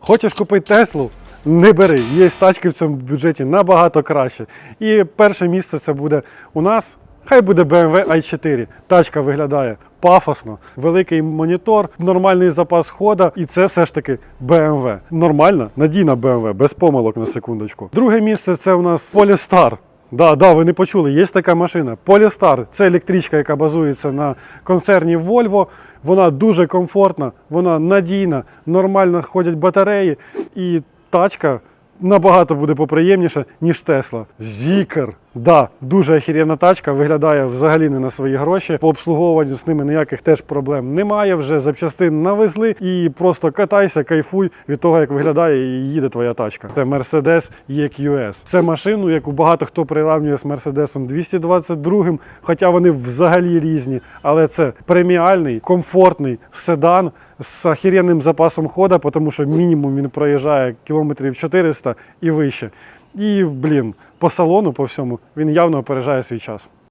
Хочеш купити Теслу? Не бери. Є тачки в цьому бюджеті набагато краще. І перше місце це буде у нас. Хай буде BMW i4. Тачка виглядає пафосно, великий монітор, нормальний запас хода, і це все ж таки BMW. Нормальна, надійна BMW, без помилок на секундочку. Друге місце це у нас Polestar. Да, да, ви не почули, є така машина. Polestar – це електричка, яка базується на концерні Volvo. Вона дуже комфортна, вона надійна, нормально ходять батареї, і тачка набагато буде поприємніша, ніж Тесла. Зікер. Да, дуже охеренна тачка, виглядає взагалі не на свої гроші. По обслуговуванню з ними ніяких теж проблем немає. Вже запчастин навезли і просто катайся, кайфуй від того, як виглядає і їде твоя тачка. Це Mercedes EQS. Це машину, яку багато хто приравнює з Mercedes 222, хоча вони взагалі різні. Але це преміальний, комфортний седан з охеренним запасом хода, тому що мінімум він проїжджає кілометрів 400 і вище. І, блін, по салону, по всьому, він явно опережає свій час.